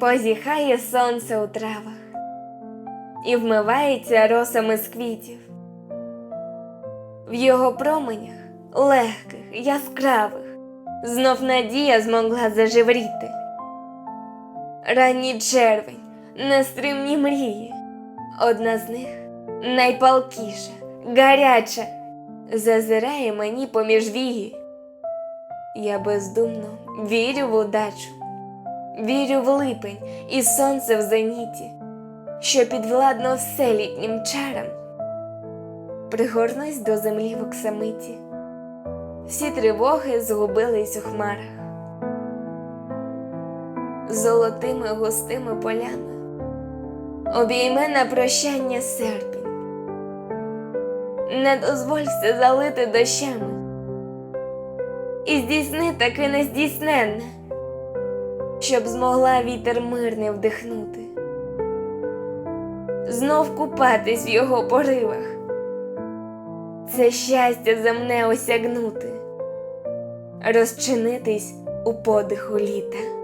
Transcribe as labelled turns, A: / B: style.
A: позіхає сонце у травах і вмивається росами з квітів. В його променях легких, яскравих, знов надія змогла зажевріти. Ранній червень, нестримні мрії, одна з них найпалкіша, гаряча, зазирає мені поміж вії. Я бездумно вірю в удачу, вірю в липень і сонце в зеніті, що підвладно все літнім чарам. Пригорнусь до землі в оксамиті, всі тривоги згубились у хмарах. Золотими густими полями обійме на прощання серпінь. Не дозволь все залити дощами і здійсни таки нездійсненне, щоб змогла вітер мирний вдихнути, знов купатись в його поривах, це щастя за мене осягнути, розчинитись у подиху літа.